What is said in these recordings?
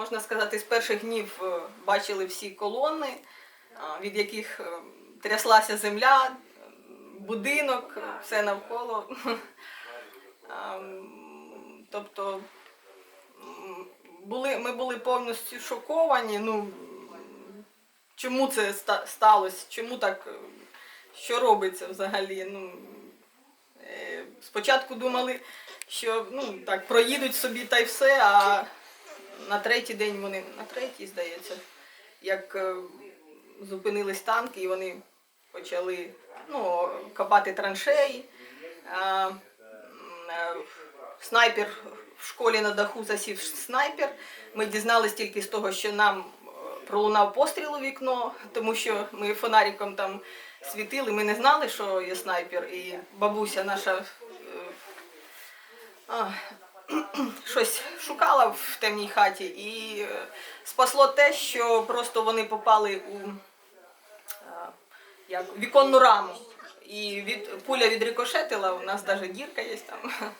можна сказати, з перших днів е, бачили всі колони, від яких е, тряслася земля, е, будинок, е, все навколо. Тобто були, ми були повністю шоковані. Ну, чому це сталося? Чому так? е, Що робиться взагалі? Ну, е, спочатку думали, що ну, так, проїдуть собі та й все, а на третій день вони, на третій, здається, як е, зупинились танки і вони почали ну, копати траншеї. М, е, снайпер в школі на даху засів снайпер. Ми дізнались тільки з того, що нам е, пролунав постріл у вікно, тому що ми фонариком там світили. Ми не знали, що є снайпер, і бабуся наша е, щось шукала в темній хаті, і е, спасло те, що просто вони попали у як, віконну раму. І від, пуля відрикошетила, у нас навіть дірка є там.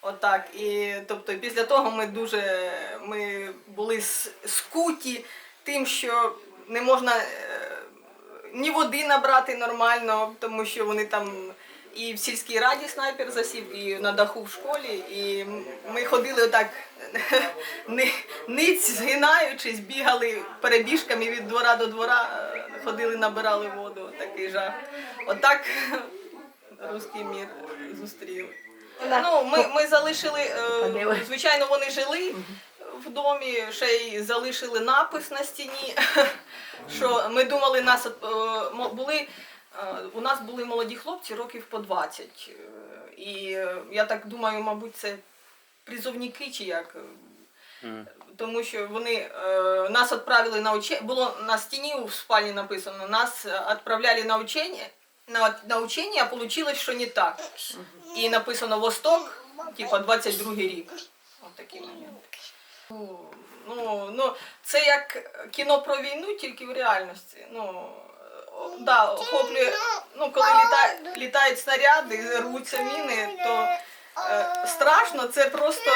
Отак. І тобто після того ми дуже ми були скуті тим, що не можна е, ні води набрати нормально, тому що вони там і в сільській раді снайпер засів, і на даху в школі. І ми ходили отак ниць, згинаючись, бігали перебіжками від двора до двора, е, ходили, набирали воду. Такий жах. Отак руський мір зустріли. Ну, ми, ми залишили, е, звичайно, вони жили в домі, ще й залишили напис на стіні. Що ми думали, нас е, були, у нас були молоді хлопці років по 20. е, І е, я так думаю, мабуть, це призовники чи як. е, Тому що вони е, нас відправили на учення, було на стіні у спальні написано, нас е, відправляли на учення, на, на учення, а вийшло, що не так. І написано Восток, типа 22 рік. От такий момент. Ну, ну, ну, це як кіно про війну, тільки в реальності. Ну, да, охоплює, ну, коли літа, літають снаряди, рвуться міни, то е, страшно, це просто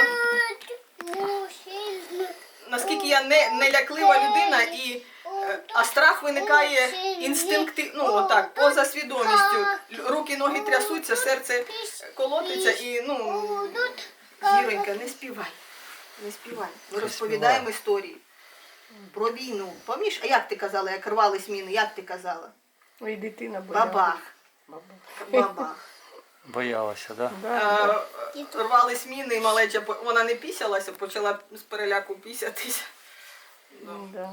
наскільки я не, не ляклива людина, і, е, а страх виникає інстинктивно, ну отак, поза свідомістю. Руки, ноги трясуться, серце колотиться і ну. Зіронька, не співай. Не співай. Ми розповідаємо історії. Про війну. Пам'ятаєш, а як ти казала, як рвались міни, як ти казала? Ой, дитина боялась. Бабах. Бабах. Боялася, да? Да, Е, Рвались міни, і малеча, по- вона не пісялася, почала з переляку пісятися. да.